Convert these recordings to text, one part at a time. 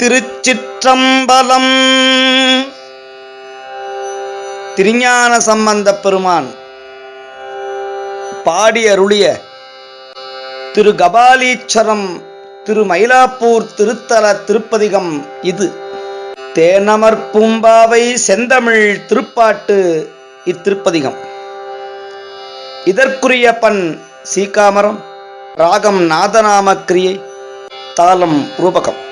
திருச்சிற்றம்பலம். திருஞான சம்பந்த பெருமான் பாடி அருளிய திரு கபாலீச்சரம் திரு மயிலாப்பூர் திருத்தல திருப்பதிகம் இது. தேனமர் பூம்பாவை செந்தமிழ் திருப்பாட்டு இத்திருப்பதிகம். இதற்குரிய பண் சீக்காமரம் ராகம் நாதநாம கிரியை தாளம் ரூபகம்.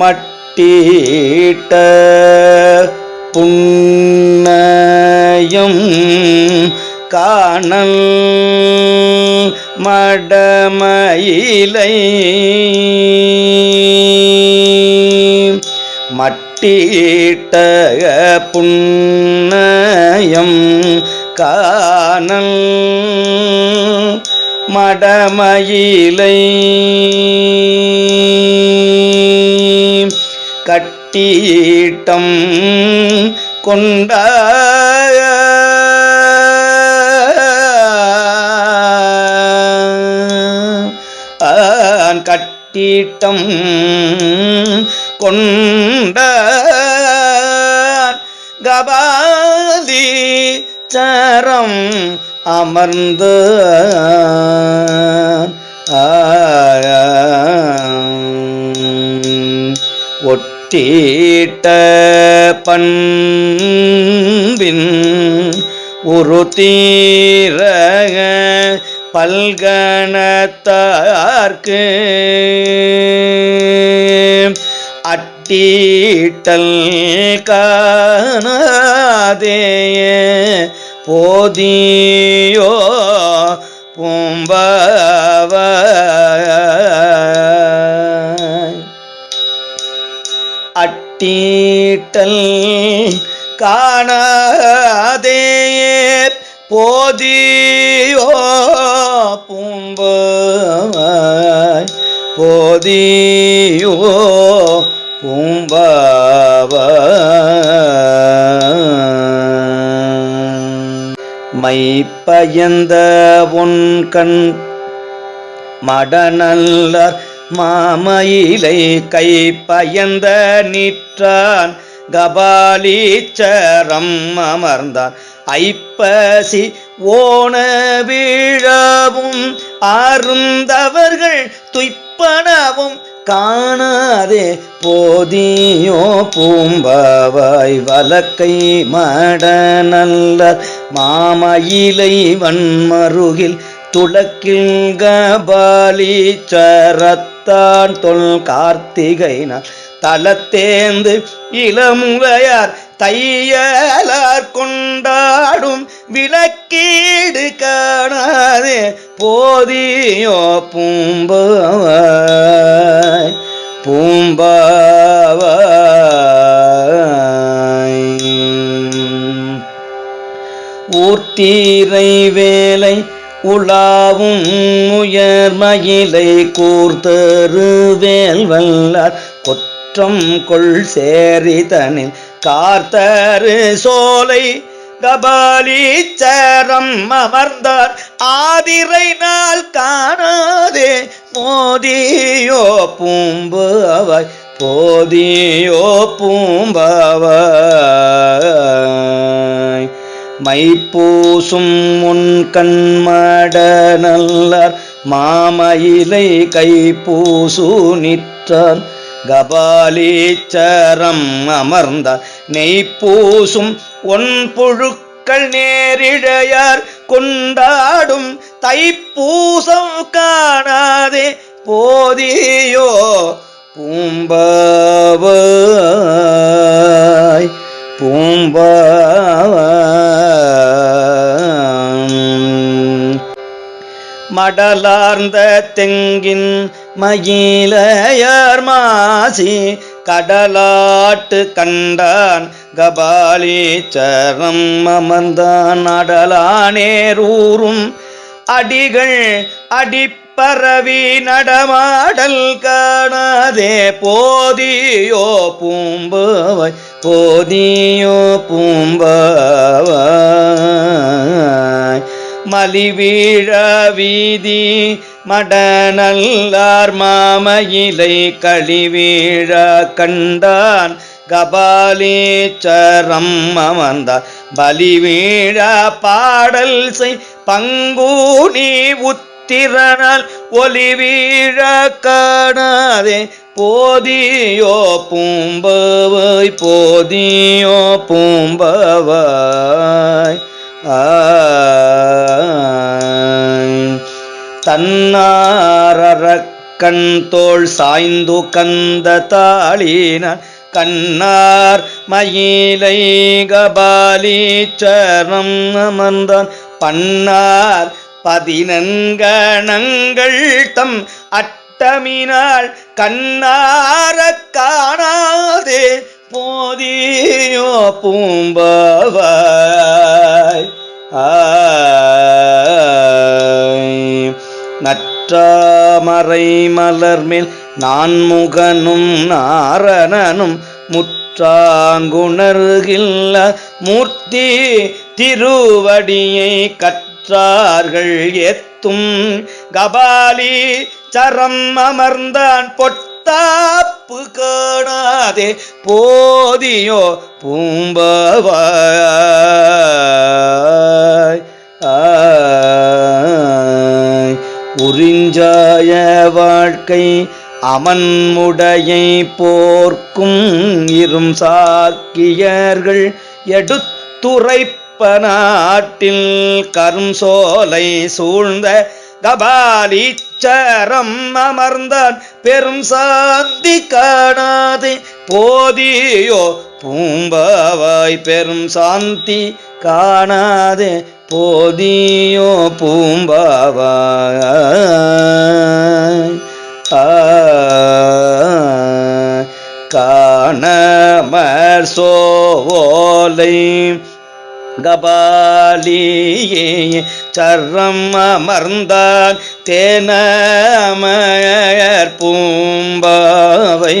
மட்டீட்ட புன்னயம் காணல் மடமயிலை மட்டீட்ட புன்னயம் காணல் மடமயிலை கட்டீட்டம் கொண்ட கட்டீட்டம் சரம் அமர்ந்து ஒட்டீட்ட பண்பின் ஒரு தீர பல்கணத்தார்க்கு அட்டீட்டல் காணாதே போதியோ பூம்பவ அட்டீட்டல் காணாதே போதியோ பூம்பாய் போதியோ பூம்பாவாய். மைப்பயந்த உன் கண் மடநல்லர் மாமயிலை கை பயந்த நிற்றான் கபாலீச்சரம் அமர்ந்தான். ஐப்பசி ஓண வீழவும் அருந்தவர்கள் துய்ப்பனவும் காணாதே போதியோ பூம்பாவாய் வலக்கை மட நல்ல மாமயிலை வன்மருகில் துளக்கில் கபாலி சரத்தான் தொல் கார்த்திகைனான் தலத்தேந்து இளமுகையார் தையலார் கொண்டாடும் விளக்கீடு காணாதே போதியோ பூம்பவாய் பூம்பாவாய். ஊர்த்தீரை வேலை உலாவும் உயர்மயிலை கூர்த்தரு வேல் வல்லார் கொற்றம் கொள் சேரிதனில் கார்த்தரு சோலை கபாலீச்சரம் அமர்ந்தார். ஆதிரை நாள் காணாதே மோதியோ பூம்பாவாய் போதியோ பூம்பாவாய் மைப்பூசும் முன் கண்மட நல்லார் மாமயிலை கைப்பூசு நிற்றான் கபாலீச்சரம் அமர்ந்த நெய்ப்பூசும் ஒன் புழுக்கள் நேரிழையார் கொண்டாடும் தைப்பூசம் காணாதே போதியோ பூம்பாவாய் பூம்பாவாய். மடலார்ந்த தெங்கின் மயிலையார் மாசி கடலாட்டு கண்டான். கபாலீச்சரம் அமர்ந்தான் அடலானேரூரும் அடிகள் அடிப்பரவி நடமாடல் காணாதே. போதியோ பூம்பவை போதியோ பூம்பவாய் மலிவீழ வீதி மடநல்லார் மாமயிலை கழிவீழ கண்டான் கபாலீச்சரம் அமர்ந்தார். பலிவீழ பாடல் செய் பங்கூனி உத்திரனால் ஒளிவீழ காணாதே. போதியோ பூம்பவாய் போதியோ பூம்பவாய் ஆ தன்னாரக்கண் தோல் சாய்ந்து கந்த தாளினான் கண்ணார் மயிலை கபாலீச்சரம் அமர்ந்தான். பன்னார் பதினங்கணங்கள் தம் அட்டமினால் கண்ணார காணாதே. போதியோ பூம்பவர் நற்றாமரை மலர்மேல் நான்முகனும் நாரணனும் முற்றாங்குணர்கில்ல மூர்த்தி திருவடியை கற்றார்கள் எத்தும் கபாலி சரம் அமர்ந்தான் பொட்டாப்பு காணாதே போதியோ பூம்பவாய். ஆ உறிஞ்சாய வாழ்க்கை அமன்முடையை போர்க்கும் இரும் சாக்கியர்கள் எடுத்துரைப்ப நாட்டில் கரும் சோலை சூழ்ந்த கபாலீச்சரம் அமர்ந்தான். பெரும் சாந்தி காணாதே போதியோ பூம்பாவாய். பெரும் சாந்தி காணாதே போதியோ பூம்பாவாய். காணமர் சோவோலை கபாலியே சர்ரம் அமர்ந்தால் தேனமயர் பூம்பாவை.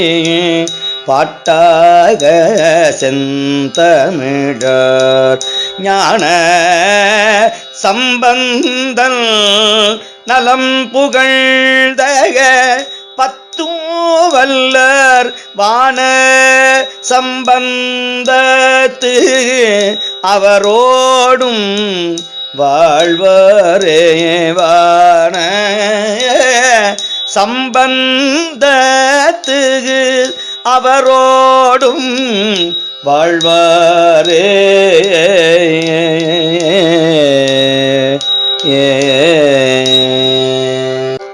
பாட்டாக செந்தமிழர் ஞான சம்பந்தன் நலம் புகழ்ந்தக பத்தும் வல்லர் வான சம்பந்தத்து அவரோடும் வாழ்வரே வான சம்பந்தத்து அவரோடும் வாழ்வாரே.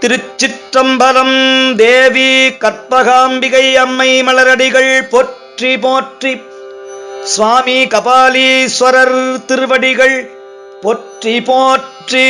திருச்சிற்றம்பலம் தேவி கற்பகாம்பிகை அம்மை மலரடிகள் போற்றி போற்றி. சுவாமி கபாலீஸ்வரர் திருவடிகள் போற்றி போற்றி.